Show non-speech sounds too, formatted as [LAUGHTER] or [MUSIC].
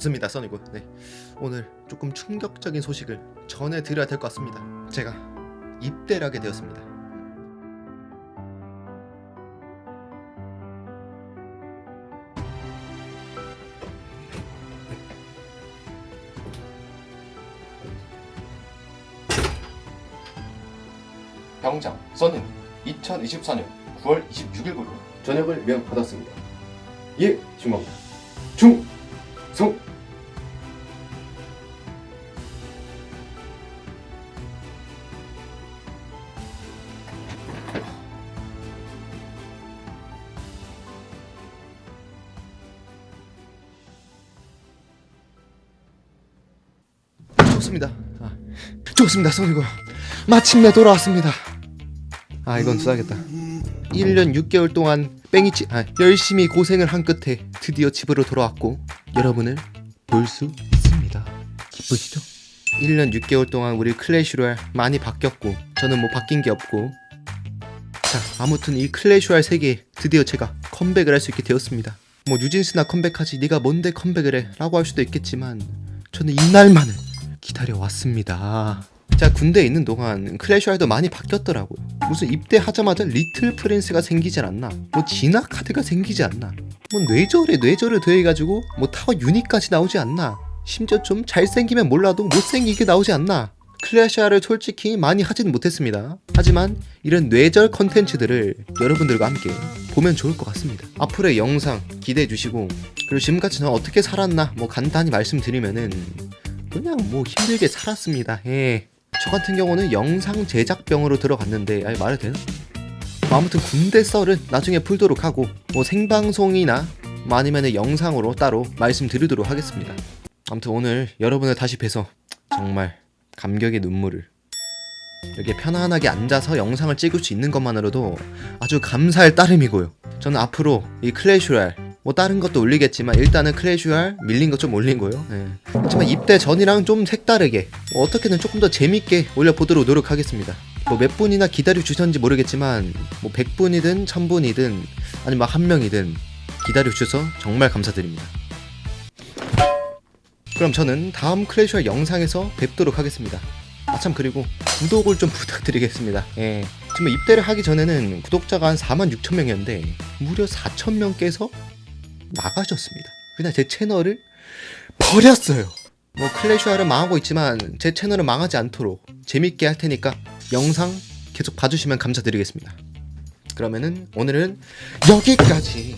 반갑습니다 써니고 네. 오늘 조금 충격적인 소식을 전해드려야 될 것 같습니다. 제가 입대를 하게 되었습니다. 병장 써는 2024년 9월 26일부로 전역을 명받았습니다. 예, 중입니다. 중성 좋습니다. 아, 좋습니다 써니고 마침내 돌아왔습니다. 아 이건 써야겠다. 1년 6개월 동안 뺑이치 아, 열심히 고생을 한 끝에 드디어 집으로 돌아왔고 여러분을 볼 수 있습니다. 기쁘시죠? 1년 6개월 동안 우리 클래시로얄 많이 바뀌었고 저는 뭐 바뀐 게 없고. 자 아무튼 이 클래시로얄 세계에 드디어 제가 컴백을 할 수 있게 되었습니다. 뭐 뉴진스나 컴백하지 네가 뭔데 컴백을 해? 라고 할 수도 있겠지만 저는 이날만을 기다려 왔습니다 제가 군대에 있는 동안 클래시알도 많이 바뀌었더라고요. 무슨 입대하자마자 리틀 프린스가 생기지 않나? 뭐 진화 카드가 생기지 않나? 뭐 뇌절에 뇌절을 더해가지고 뭐 타워 유닛까지 나오지 않나? 심지어 좀 잘생기면 몰라도 못생기게 나오지 않나? 클래시알을 솔직히 많이 하지는 못했습니다. 하지만 이런 뇌절 컨텐츠들을 여러분들과 함께 보면 좋을 것 같습니다. 앞으로의 영상 기대해 주시고 그리고 지금까지 저는 어떻게 살았나 뭐 간단히 말씀드리면은 그냥 뭐 힘들게 살았습니다. 예. 저 같은 경우는 영상 제작병으로 들어갔는데 아니 말해도 되나? 뭐 아무튼 군대 썰은 나중에 풀도록 하고 뭐 생방송이나 뭐 아니면 영상으로 따로 말씀드리도록 하겠습니다. 아무튼 오늘 여러분을 다시 뵈서 정말 감격의 눈물을 이렇게 편안하게 앉아서 영상을 찍을 수 있는 것만으로도 아주 감사할 따름이고요. 저는 앞으로 이 클래슈랄 뭐 다른 것도 올리겠지만 일단은 클래슈알 밀린 거좀 올린 거예요. 예. 하지만 입대 전이랑 좀 색다르게 뭐 어떻게든 조금 더 재밌게 올려보도록 노력하겠습니다. 뭐 몇 분이나 기다려 주셨는지 모르겠지만 뭐 100분이든 1000분이든 아니면 한 명이든 기다려 주셔서 정말 감사드립니다. 그럼 저는 다음 클래슈알 영상에서 뵙도록 하겠습니다. 아참 그리고 구독을 좀 [LAUGHS] 부탁드리겠습니다. 예. 지금 입대를 하기 전에는 구독자가 한 4만 6천 명이었는데 무려 4천 명께서 나가셨습니다. 그냥 제 채널을 버렸어요. 뭐 클래시알은 망하고 있지만 제 채널은 망하지 않도록 재밌게 할 테니까 영상 계속 봐주시면 감사드리겠습니다. 그러면은 오늘은 여기까지.